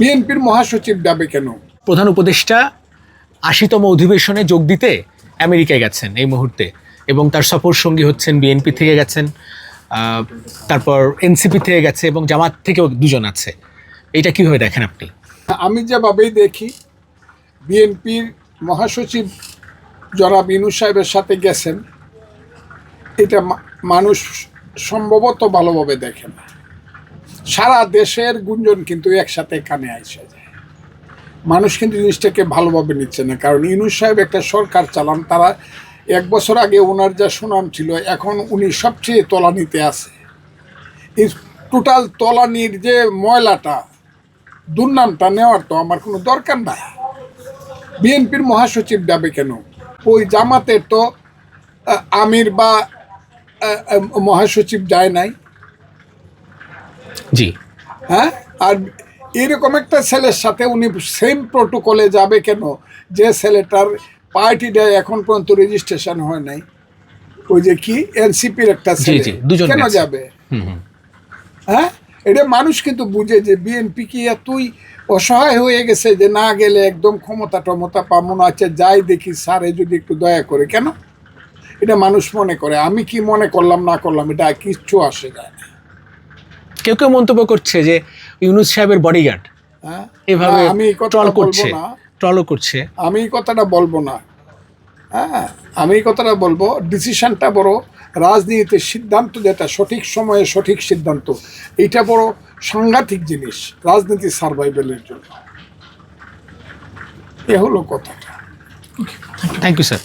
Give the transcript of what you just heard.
বিএনপির মহাসচিব যাবে কেন? প্রধান উপদেষ্টা আশিতম অধিবেশনে যোগ দিতে আমেরিকায় গেছেন এই মুহূর্তে এবং তার সফর সঙ্গী হচ্ছেন বিএনপি থেকে গেছেন তারপর এনসিপি থেকে গেছে এবং জামাত থেকেও দুজন আছে। এটা কীভাবে দেখেন আপনি? আমি যেভাবেই দেখি বিএনপির মহাসচিব জনাব ইনু সাহেবের সাথে গেছেন এটা মানুষ সম্ভবত ভালোভাবে দেখে না। সারা দেশের গুঞ্জন কিন্তু একসাথে কানে আসে। যায় মানুষ কিন্তু জিনিসটাকে ভালোভাবে নিচ্ছে না। কারণ ইনু সাহেব একটা সরকার চালান, তারা এক বছর আগে ওনার যা সুনাম ছিল, এখন উনি সবচেয়ে তলানিতে আছে। এই টোটাল তলানির যে ময়লাটা, দুর্নামটা নেওয়ার তো আমার কোনো দরকার নাই। বিএনপির মহাসচিব যাবে কেন? ওই জামাতের তো আমির বা মহাসচিব যায় নাই। জি। হ্যাঁ? আর এরকম একটা ছেলের সাথে উনি সেম প্রোটোকলে যাবে কেন? যে ছেলেটার পার্টি পার্টিটা এখন পর্যন্ত রেজিস্ট্রেশন হয় নাই। ওই যে কি? এনসিপির একটা ছেলে। কেন যাবে? হ্যাঁ? এটা মানুষ কিন্তু বুঝে যে বিএনপি কি এতই অসহায় হয়ে গেছে যে না গেলে একদম ক্ষমতা টমতা পাবো না। আছে যাই দেখি স্যারে যদি একটু দয়া করে। কেন? এটা মানুষ মনে করে। আমি কি মনে করলাম না করলাম এটা কিচ্ছু আসে যায় না। কেউ কেউ মন্তব্য করছে যে ইউনুস সাহেবের বডিগার্ড হ্যাঁ? এভাবে আমি ট্রল করছে। না। ট্রলও করছে। আমি কথাটা বলব না। হ্যাঁ আমি কথাটা বলব ডিসিশনটা বড় রাজনীতির সিদ্ধান্ত যেটা সঠিক সময়ে সঠিক সিদ্ধান্ত এইটা বড় সাংঘাতিক জিনিস রাজনীতি সার্ভাইভেলের জন্য। এ হলো কথাটা। Thank you sir